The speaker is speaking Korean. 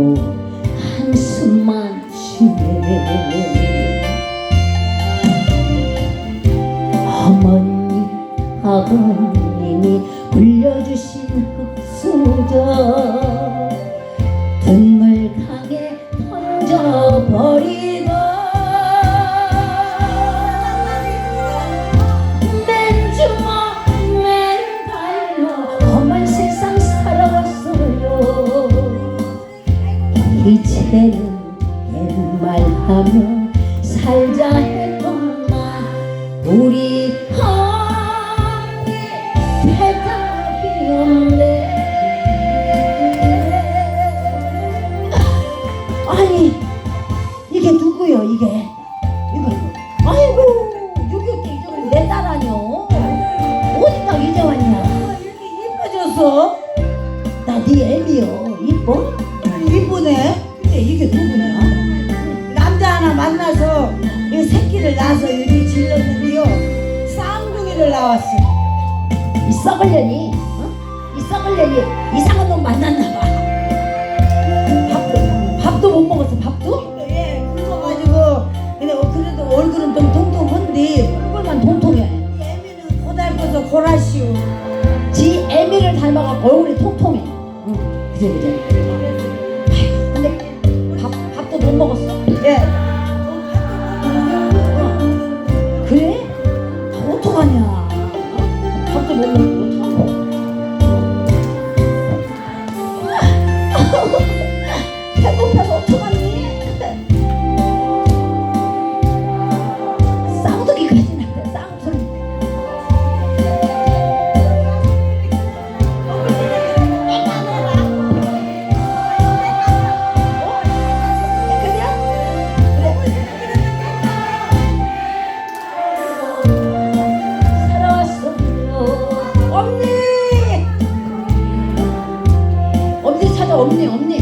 하고 한숨만 쉬네 어머니 아버님이 불려주신 흑수저 그 살자 했건만 우리 언니 대답이 없네 아니 이게 누구요 이게? 이거 아이고 6.25때 이제 내딸 아니요 어디가 이제 왔냐? 이렇게 예뻐졌어? 나 네 애미요. 이뻐? 이쁘네. 근데 이게 누구냐 낳았어. 이 썩을 년이 어? 이 썩을 년이 이상한 놈 만났나 봐 밥도 밥도 못 먹었어 밥도? 예, 그거 가지고 근데 어, 그래도 얼굴은 좀 통통한데 얼굴만 통통해 애미는 고달퍼서 고라시오. 지 애미를 닮아갖고 얼굴이 통통해 응 그제 그제 아휴, 근데 밥, 밥도 못 먹었어? 예. 어. 그래? 아, 어 엄니? 엄니 찾아 엄니 엄니?